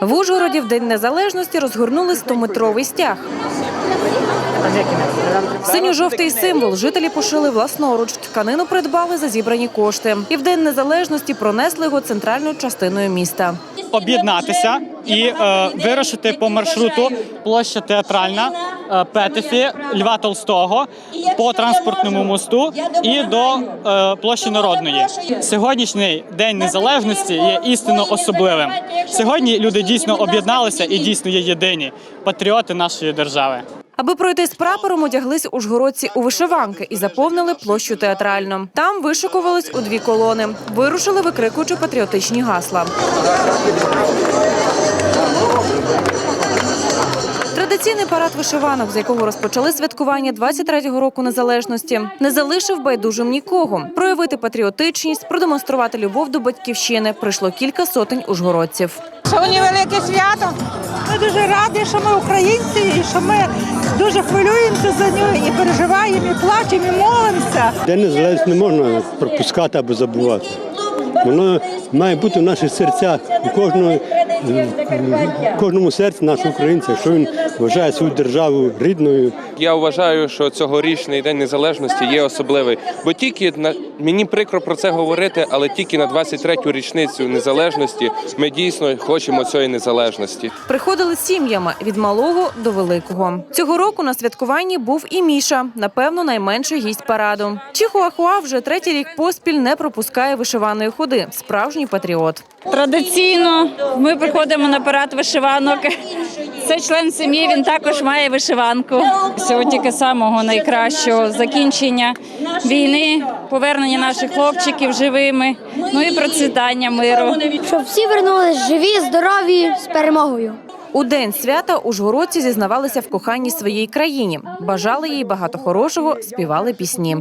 В Ужгороді в День Незалежності розгорнули 100-метровий стяг. Синьо-жовтий символ жителі пошили власноруч. Тканину придбали за зібрані кошти. І в День Незалежності пронесли його центральною частиною міста. Об'єднатися і е, вирушити по маршруту площа театральна е, Петефі Льва Толстого по транспортному мосту і до е, площі народної. Сьогоднішній день незалежності є істинно особливим. Сьогодні люди дійсно об'єдналися і дійсно є єдині патріоти нашої держави. Аби пройти з прапором, одяглись ужгородці у вишиванки і заповнили площу театрально. Там вишикувались у дві колони. Вирушили, викрикуючи патріотичні гасла. Традиційний парад вишиванок, з якого розпочали святкування 23-го року незалежності, не залишив байдужим нікого. Проявити патріотичність, продемонструвати любов до батьківщини прийшло кілька сотень ужгородців. Сьогодні велике свято. Дуже раді, що ми українці, і що ми дуже хвилюємося за нього і переживаємо, і плачемо, і молимося. День незалежності не можна пропускати або забувати. Воно має бути в наших серцях, у кожного, в кожному серці нашого українця, якщо він вважає свою державу рідною. Я вважаю, що цьогорічний день незалежності є особливий, бо тільки на мені прикро про це говорити, але тільки на 23-ю річницю незалежності ми дійсно хочемо цієї незалежності. Приходили сім'ями від малого до великого. Цього року на святкуванні був і Міша, напевно, найменший гість параду. Чихуахуа вже третій рік поспіль не пропускає вишиваної ходи. Справжній патріот. Традиційно ми приходимо на парад вишиванок. Це член сім'ї, він також має вишиванку. Сьогодні самого найкращого закінчення війни, повернення наших хлопчиків живими, ну і процвітання миру. щоб всі вернулись живі, здорові з перемогою. У день свята ужгородці зізнавалися в коханні своїй країні, бажали їй багато хорошого, співали пісні.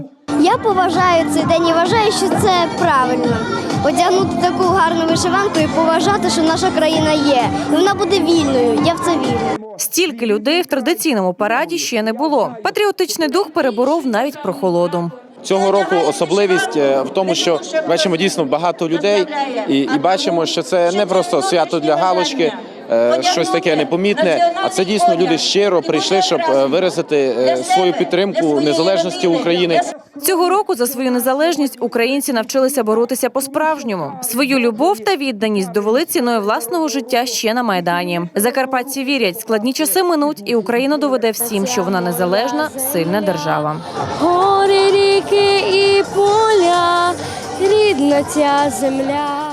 Я поважаю цей день і вважаю, що це правильно. Одягнути таку гарну вишиванку і поважати, що наша країна є. І вона буде вільною. Я в це вірю. Стільки людей в традиційному параді ще не було. Патріотичний дух переборов навіть прохолоду. Цього року особливість е, в тому, що бачимо дійсно багато людей, і, і бачимо, що це не просто свято для галочки, щось таке непомітне, а це дійсно люди щиро прийшли, щоб е, виразити е, свою підтримку незалежності України. Цього року за свою незалежність українці навчилися боротися по-справжньому. Свою любов та відданість довели ціною власного життя ще на майдані. Закарпатці вірять, складні часи минуть, і Україна доведе всім, що вона незалежна, сильна держава. Гори, ріки і поля, рідна ця земля.